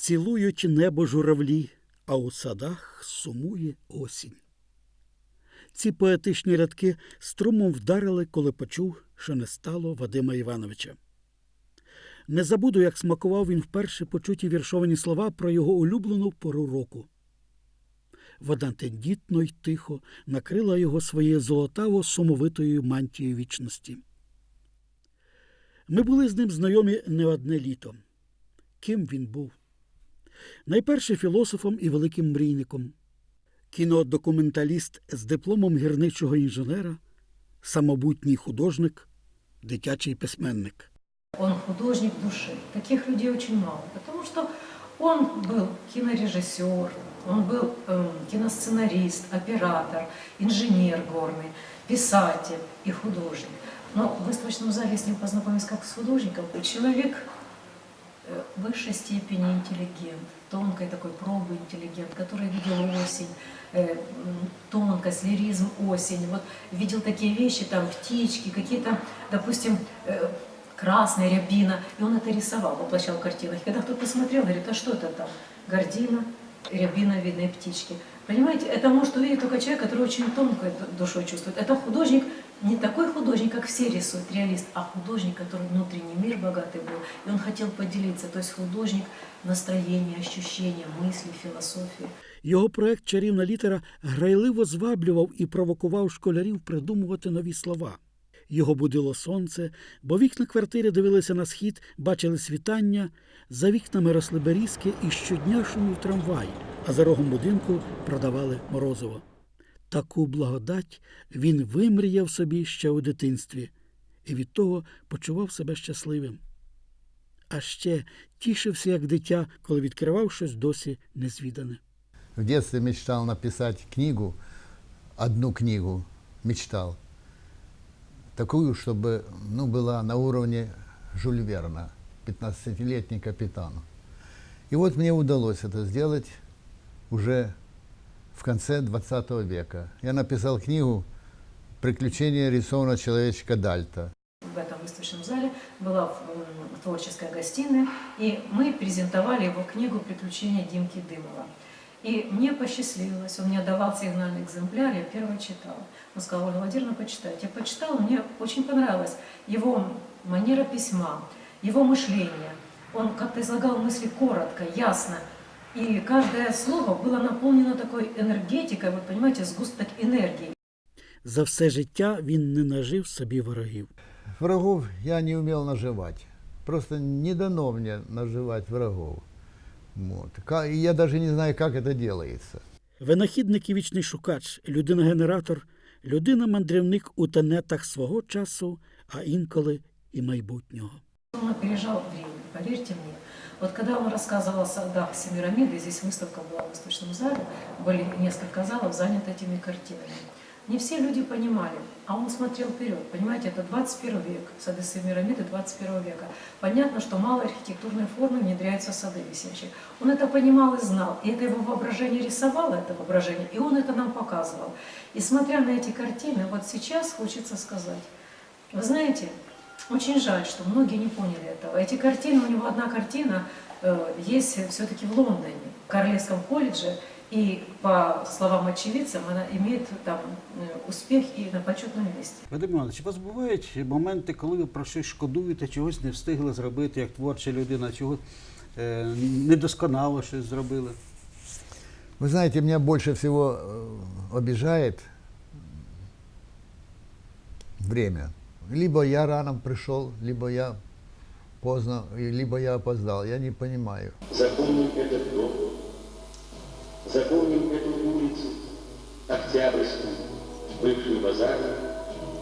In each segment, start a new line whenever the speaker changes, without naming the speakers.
Цілують небо журавлі, а у садах сумує осінь. Ці поетичні рядки струмом вдарили, коли почув, що не стало Вадима Івановича. Не забуду, як смакував він вперше почуті віршовані слова про його улюблену пору року. Вода тендітно й тихо накрила його своєю золотаво сумовитою мантією вічності. Ми були з ним знайомі не одне літо. Ким він був? Найперше філософом і великим мрійником, кінодокументаліст з дипломом гірничого інженера, самобутній художник, дитячий письменник.
Он художник души. Таких людей очень мало, потому что он был кинорежиссер, он был эм, киносценарист, оператор, инженер горный, писатель и художник. Но в выставочном зале с ним познакомились как с художником. Человек э, в высшей степени интеллигент, тонкой такой пробы интеллигент, который видел осень, э, тонкость, лиризм осень, вот видел такие вещи, там птички, какие-то, допустим, э, красная рябина, и он это рисовал, воплощал в картинах. И когда кто-то посмотрел, говорит, а что это там? Гордина, рябина, видные птички. Понимаете, это может увидеть только человек, который очень тонкой ду- душой чувствует. Это художник, не такой художник, как все рисуют, реалист, а художник, который внутренний мир богатый был, и он хотел поделиться. То есть художник настроения, ощущения, мысли, философии.
Його проект Чарівна літера грайливо зваблював і провокував школярів придумувати нові слова. Його будило сонце, бо вікна квартири дивилися на схід, бачили світання, за вікнами росли берізки і щодня шумів трамвай, а за рогом будинку продавали морозиво. Таку благодать він вимріяв собі ще у дитинстві і від того почував себе щасливим. А ще тішився як дитя, коли відкривав щось досі незвідане.
В детстве мечтал написать книгу, одну книгу мечтал, такую, чтобы ну, была на уровне Жюль Верна, 15-летний капитан. И вот мне удалось это сделать уже В конце 20 века. Я написал книгу «Приключения рисованного человечка Дальта».
в этом выставочном зале была творческая гостиная, и мы презентовали его книгу «Приключения Димки Дымова». И мне посчастливилось, он мне давал сигнальный экземпляр, я первый читала. Он сказал, Ольга Владимировна, почитайте. Я почитала, мне очень понравилась его манера письма, его мышление. Он как-то излагал мысли коротко, ясно. И каждое слово было наполнено такой энергетикой, вот понимаете, сгусток энергии.
За все життя він не нажив собі ворогів.
Врагов я не умел наживать. Просто не дано мне наживать врагов. Вот. Ка- И я даже не знаю, как это делается.
Винахідник і вічний шукач, людина-генератор, людина-мандрівник у тенетах свого часу, а інколи і майбутнього.
Он опережал время, поверьте мне. Вот когда он рассказывал о садах Семирамиды, здесь выставка была в выставочном зале, были несколько залов заняты этими картинами. Не все люди понимали, а он смотрел вперед. Понимаете, это 21 век, сады Семирамиды 21 века. Понятно, что малые архитектурные формы внедряются в сады висячие. Он это понимал и знал, и это его воображение рисовало, это воображение, и он это нам показывал. И смотря на эти картины, вот сейчас хочется сказать, вы знаете, очень жаль, что многие не поняли этого. Эти картины, у него одна картина э, есть все-таки в Лондоне, в Королевском колледже, и по словам очевидцам, она имеет там э, успех и на почетном месте.
Вадим Іванович, у вас бувають моменти, коли ви про щось шкодуєте, чогось не встигли зробити як творча людина, чого е, недосконало щось зробили?
Вы знаете, меня больше всего обижает время. Либо я рано пришел, либо я поздно, либо я опоздал. Я не понимаю.
Запомним этот дом, запомним эту улицу, Октябрьскую, бывший базар,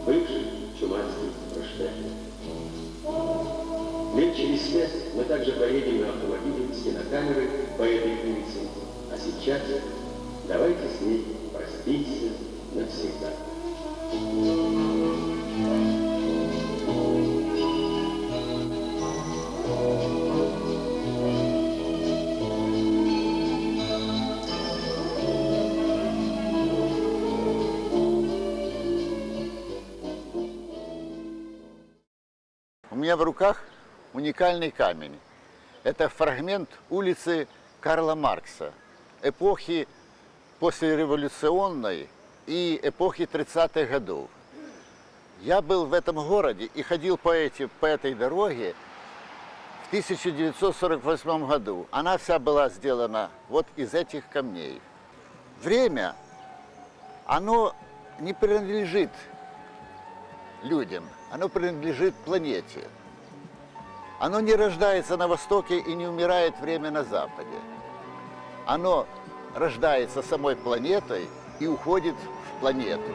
бывший Чуманский прошлет. Лет через пять мы также поедем на автомобиле с кинокамеры по этой улице. А сейчас давайте с ней простимся навсегда.
У меня в руках уникальный камень. Это фрагмент улицы Карла Маркса, эпохи послереволюционной и эпохи 30-х годов. Я был в этом городе и ходил по, эти, по этой дороге в 1948 году. Она вся была сделана вот из этих камней. Время, оно не принадлежит людям, оно принадлежит планете. Оно не рождается на Востоке и не умирает время на Западе. Оно рождается самой планетой и уходит в планету.